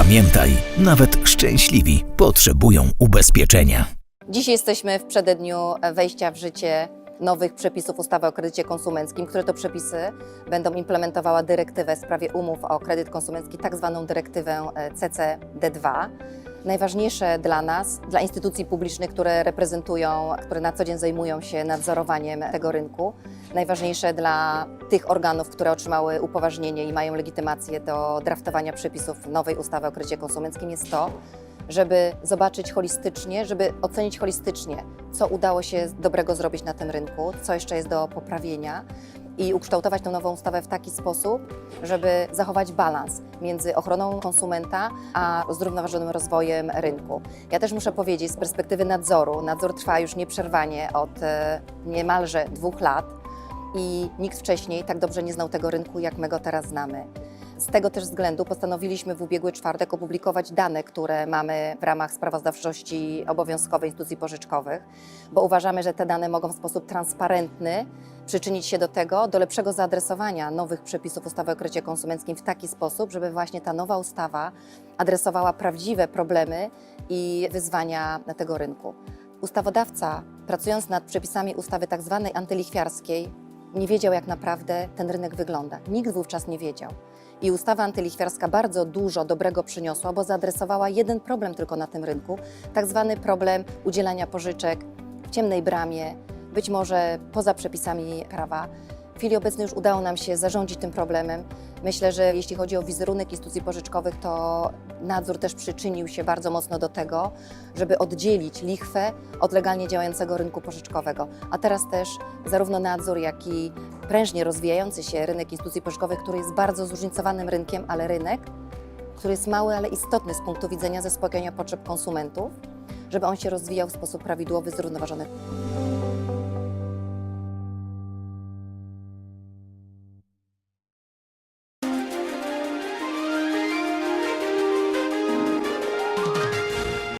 Pamiętaj, nawet szczęśliwi potrzebują ubezpieczenia. Dziś jesteśmy w przededniu wejścia w życie nowych przepisów ustawy o kredycie konsumenckim, które to przepisy będą implementowała dyrektywę w sprawie umów o kredyt konsumencki, tak zwaną dyrektywę e, CCD2. Najważniejsze dla nas, dla instytucji publicznych, które reprezentują, które na co dzień zajmują się nadzorowaniem tego rynku, najważniejsze dla tych organów, które otrzymały upoważnienie i mają legitymację do draftowania przepisów nowej ustawy o kredycie konsumenckim jest to, żeby zobaczyć holistycznie, żeby ocenić holistycznie, co udało się dobrego zrobić na tym rynku, co jeszcze jest do poprawienia i ukształtować tę nową ustawę w taki sposób, żeby zachować balans między ochroną konsumenta a zrównoważonym rozwojem rynku. Ja też muszę powiedzieć z perspektywy nadzoru, nadzór trwa już nieprzerwanie od e, niemalże dwóch lat i nikt wcześniej tak dobrze nie znał tego rynku, jak my go teraz znamy. Z tego też względu postanowiliśmy w ubiegły czwartek opublikować dane, które mamy w ramach sprawozdawczości obowiązkowej instytucji pożyczkowych, bo uważamy, że te dane mogą w sposób transparentny przyczynić się do tego, do lepszego zaadresowania nowych przepisów ustawy o kredycie konsumenckim w taki sposób, żeby właśnie ta nowa ustawa adresowała prawdziwe problemy i wyzwania tego rynku. Ustawodawca, pracując nad przepisami ustawy tak zwanej antylichwiarskiej, nie wiedział, jak naprawdę ten rynek wygląda. Nikt wówczas nie wiedział. I ustawa antylichwiarska bardzo dużo dobrego przyniosła, bo zaadresowała jeden problem tylko na tym rynku, tak zwany problem udzielania pożyczek w ciemnej bramie, być może poza przepisami prawa. W chwili obecnej już udało nam się zarządzić tym problemem. Myślę, że jeśli chodzi o wizerunek instytucji pożyczkowych, to nadzór też przyczynił się bardzo mocno do tego, żeby oddzielić lichwę od legalnie działającego rynku pożyczkowego. A teraz też zarówno nadzór, jak i prężnie rozwijający się rynek instytucji pożyczkowych, który jest bardzo zróżnicowanym rynkiem, ale rynek, który jest mały, ale istotny z punktu widzenia zaspokojenia potrzeb konsumentów, żeby on się rozwijał w sposób prawidłowy, zrównoważony.